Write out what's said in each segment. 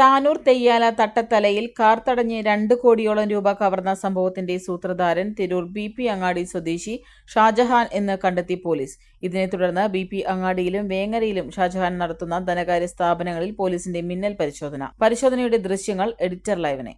Tanur Theyyala തട്ടത്തലയിൽ car തടഞ്ഞ് രണ്ട് കോടിയോളം രൂപ കവർന്ന സംഭവത്തിന്റെ സൂത്രധാരൻ തിരൂർ ബി പി അങ്ങാടി സ്വദേശി ഷാജഹാൻ എന്ന് കണ്ടെത്തി പോലീസ്. ഇതിനെ തുടർന്ന് ബി പി അങ്ങാടിയിലും വേങ്ങരയിലും ഷാജഹാൻ നടത്തുന്ന ധനകാര്യ സ്ഥാപനങ്ങളിൽ പോലീസിന്റെ മിന്നൽ പരിശോധന. പരിശോധനയുടെ ദൃശ്യങ്ങൾ എഡിറ്റർ ലൈവിനെ.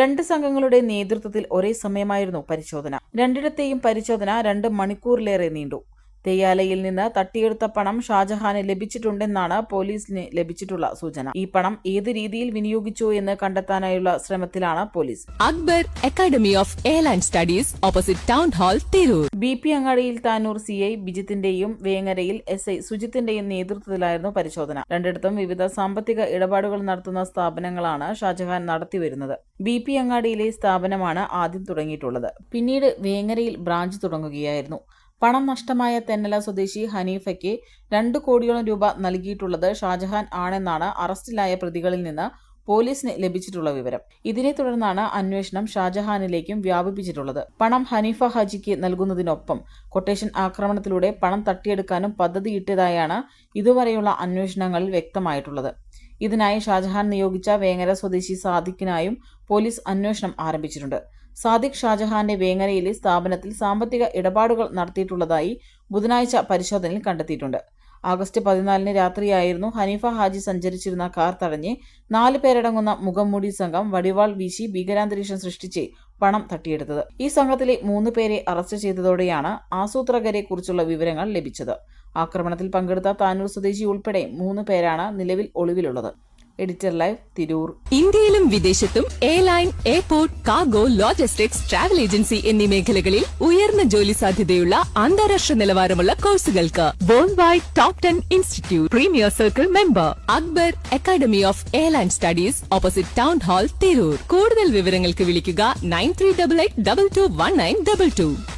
രണ്ട് സംഘങ്ങളുടെ നേതൃത്വത്തിൽ ഒരേ സമയമായിരുന്നു പരിശോധന. രണ്ടിടത്തെയും പരിശോധന രണ്ട് മണിക്കൂറിലേറെ നീണ്ടു. തെയ്യാലയിൽ നിന്ന് തട്ടിയെടുത്ത പണം ഷാജഹാന് ലഭിച്ചിട്ടുണ്ടെന്നാണ് പോലീസിന് ലഭിച്ചിട്ടുള്ള സൂചന. ഈ പണം ഏത് രീതിയിൽ വിനിയോഗിച്ചു എന്ന് കണ്ടെത്താനായുള്ള ശ്രമത്തിലാണ് police. Akbar academy of airline studies opposite town hall Tirur. B P അങ്ങാടിയിൽ താനൂർ സി ഐ ബിജിത്തിന്റെയും വേങ്ങരയിൽ എസ് ഐ സുജിത്തിന്റെയും നേതൃത്വത്തിലായിരുന്നു പരിശോധന. രണ്ടിടത്തും വിവിധ സാമ്പത്തിക ഇടപാടുകൾ നടത്തുന്ന സ്ഥാപനങ്ങളാണ് ഷാജഹാൻ നടത്തിവരുന്നത്. ബി പി അങ്ങാടിയിലെ സ്ഥാപനമാണ് ആദ്യം തുടങ്ങിയിട്ടുള്ളത്. പിന്നീട് വേങ്ങരയിൽ ബ്രാഞ്ച് തുടങ്ങുകയായിരുന്നു. പണം നഷ്ടമായ തെന്നല സ്വദേശി ഹനീഫയ്ക്ക് രണ്ട് കോടിയോളം രൂപ നൽകിയിട്ടുള്ളത് ഷാജഹാൻ ആണെന്നാണ് അറസ്റ്റിലായ പ്രതികളിൽ നിന്ന് പോലീസിന് ലഭിച്ചിട്ടുള്ള വിവരം. ഇതിനെ തുടർന്നാണ് അന്വേഷണം ഷാജഹാനിലേക്കും വ്യാപിപ്പിച്ചിട്ടുള്ളത്. പണം ഹനീഫ ഹാജിക്ക് നൽകുന്നതിനൊപ്പം കൊട്ടേഷൻ ആക്രമണത്തിലൂടെ പണം തട്ടിയെടുക്കാനും പദ്ധതിയിട്ടതായാണ് ഇതുവരെയുള്ള അന്വേഷണങ്ങളിൽ വ്യക്തമായിട്ടുള്ളത്. ഇതിനായി ഷാജഹാൻ നിയോഗിച്ച വേങ്ങര സ്വദേശി സാദിഖിനായും പോലീസ് അന്വേഷണം ആരംഭിച്ചിട്ടുണ്ട്. സാദിഖ് ഷാജഹാന്റെ വേങ്ങരയിലെ സ്ഥാപനത്തിൽ സാമ്പത്തിക ഇടപാടുകൾ നടത്തിയിട്ടുള്ളതായി ബുധനാഴ്ച പരിശോധനയിൽ കണ്ടെത്തിയിട്ടുണ്ട്. ആഗസ്റ്റ് പതിനാലിന് രാത്രിയായിരുന്നു ഹനീഫ ഹാജി സഞ്ചരിച്ചിരുന്ന കാർ തടഞ്ഞ് നാല് പേരടങ്ങുന്ന മുഖംമൂടി സംഘം വടിവാൾ വീശി ഭീകരാന്തരീക്ഷം സൃഷ്ടിച്ച് പണം തട്ടിയെടുത്തത്. ഈ സംഘത്തിലെ മൂന്ന് പേരെ അറസ്റ്റ് ചെയ്തതോടെയാണ് ആസൂത്രകരെ കുറിച്ചുള്ള വിവരങ്ങൾ ലഭിച്ചത്. ആക്രമണത്തിൽ പങ്കെടുത്ത താനൂർ സ്വദേശി ഉൾപ്പെടെ മൂന്ന് പേരാണ് നിലവിൽ ഒളിവിലുള്ളത്. Editor live Tirur. ഇന്ത്യയിലും വിദേശത്തും airline airport cargo logistics travel agency എന്നീ മേഖലകളിൽ ഉയർന്ന ജോലി സാധ്യതയുള്ള അന്താരാഷ്ട്ര നിലവാരമുള്ള കോഴ്സുകൾക്ക് world top ten institute premier circle member Akbar academy of airline studies opposite town hall Tirur. കൂടുതൽ വിവരങ്ങൾക്ക് വിളിക്കുക nine three double eight double two one nine double two.